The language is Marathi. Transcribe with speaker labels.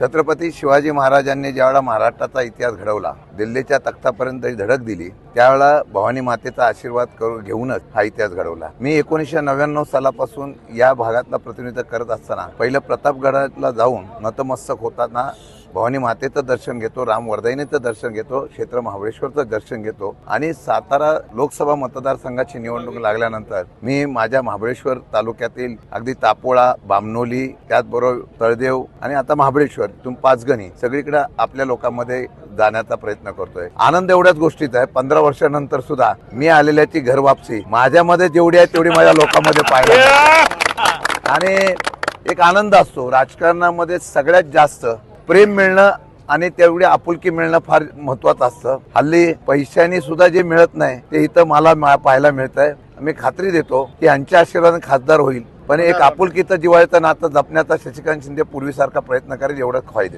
Speaker 1: छत्रपती शिवाजी महाराजांनी ज्यावेळा महाराष्ट्राचा इतिहास घडवला दिल्लीच्या तख्तापर्यंत धडक दिली त्यावेळेला भवानी मातेचा आशीर्वाद करून घेऊनच हा इतिहास घडवला. मी एकोणीसशे नव्याण्णव सालापासून या भागातला प्रतिनिधित्व करत असताना पहिलं प्रतापगडाला जाऊन नतमस्तक होताना भवानी मातेचं दर्शन घेतो राम वर्धाईनेचं दर्शन घेतो क्षेत्र महाबळेश्वरचं दर्शन घेतो आणि सातारा लोकसभा मतदारसंघाची निवडणूक लागल्यानंतर मी माझ्या महाबळेश्वर तालुक्यातील अगदी तापोळा बामनोली त्याचबरोबर तळदेव आणि आता महाबळेश्वर इथून पाचगणी सगळीकडे आपल्या लोकांमध्ये जाण्याचा प्रयत्न करतोय. आनंद एवढ्याच गोष्टीचा आहे. पंधरा वर्षानंतर सुद्धा मी आलेल्याची घर वापसी. माझ्यामध्ये जेवढी आहे तेवढी माझ्या लोकांमध्ये पाहिजे आणि एक आनंद असतो. राजकारणामध्ये सगळ्यात जास्त प्रेम मिळणं आणि तेवढी आपुलकी मिळणं फार महत्वाचं असतं. हल्ली पैशाने सुद्धा जे मिळत नाही ते इथं मला पाहायला मिळत आहे मी खात्री देतो की यांच्या आशीर्वादाने खासदार होईल. पण एक आपुलकीचं जिवाळ्याचं नातं जपण्याचा शशिकांत शिंदे पूर्वीसारखा प्रयत्न करेल एवढं देतो